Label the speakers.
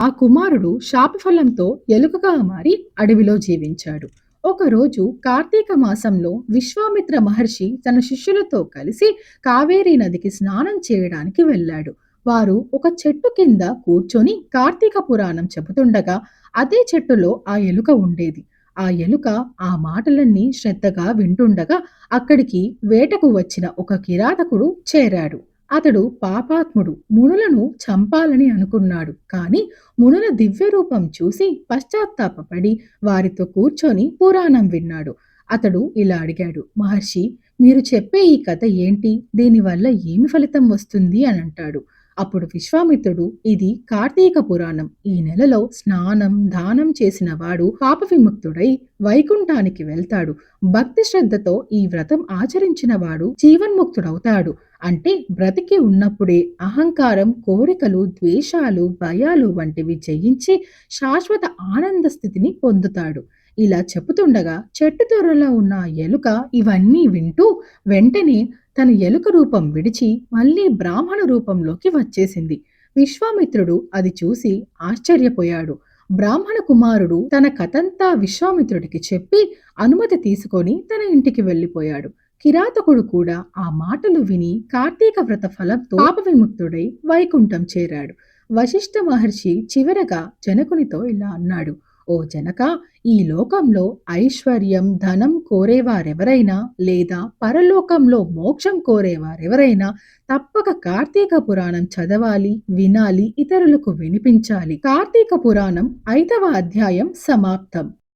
Speaker 1: ఆ కుమారుడు శాపఫలంతో ఎలుకగా మారి అడవిలో జీవించాడు. ఒకరోజు కార్తీక మాసంలో విశ్వామిత్ర మహర్షి తన శిష్యులతో కలిసి కావేరీ నదికి స్నానం చేయడానికి వెళ్ళాడు. వారు ఒక చెట్టు కింద కూర్చొని కార్తీక పురాణం చెబుతుండగా అదే చెట్టులో ఆ ఎలుక ఉండేది. ఆ ఎలుక ఆ మాటలన్నీ శ్రద్ధగా వింటుండగా అక్కడికి వేటకు వచ్చిన ఒక కిరాతకుడు చేరాడు. అతడు పాపాత్ముడు మునులను చంపాలని అనుకున్నాడు. కానీ మునుల దివ్య రూపం చూసి పశ్చాత్తాపపడి వారితో కూర్చొని పురాణం విన్నాడు. అతడు ఇలా అడిగాడు మహర్షి మీరు చెప్పే ఈ కథ ఏంటి? దీనివల్ల ఏమి ఫలితం వస్తుంది? అని అంటాడు. అప్పుడు విశ్వామిత్రుడు ఇది కార్తీక పురాణం. ఈ నెలలో స్నానం దానం చేసిన వాడు పాప విముక్తుడై వైకుంఠానికి వెళ్తాడు. భక్తి శ్రద్ధతో ఈ వ్రతం ఆచరించిన వాడు జీవన్ముక్తుడవుతాడు. అంటే బ్రతికి ఉన్నప్పుడే అహంకారం కోరికలు ద్వేషాలు భయాలు వంటివి జయించి శాశ్వత ఆనంద స్థితిని పొందుతాడు. ఇలా చెబుతుండగా చెట్టు తొర్రలో ఉన్న ఎలుక ఇవన్నీ వింటూ వెంటనే తన ఎలుక రూపం విడిచి మళ్ళీ బ్రాహ్మణ రూపంలోకి వచ్చేసింది. విశ్వామిత్రుడు అది చూసి ఆశ్చర్యపోయాడు. బ్రాహ్మణ కుమారుడు తన కథంతా విశ్వామిత్రుడికి చెప్పి అనుమతి తీసుకొని తన ఇంటికి వెళ్ళిపోయాడు. కిరాతకుడు కూడా ఆ మాటలు విని కార్తీక వ్రత ఫలంతో పాప విముక్తుడై వైకుంఠం చేరాడు. వశిష్ఠ మహర్షి చివరగా జనకునితో ఇలా అన్నాడు. ఓ జనక ఈ లోకంలో ఐశ్వర్యం ధనం కోరేవారెవరైనా లేదా పరలోకంలో మోక్షం కోరేవారెవరైనా తప్పక కార్తీక పురాణం చదవాలి వినాలి ఇతరులకు వినిపించాలి. కార్తీక పురాణం ఐదవ అధ్యాయం సమాప్తం.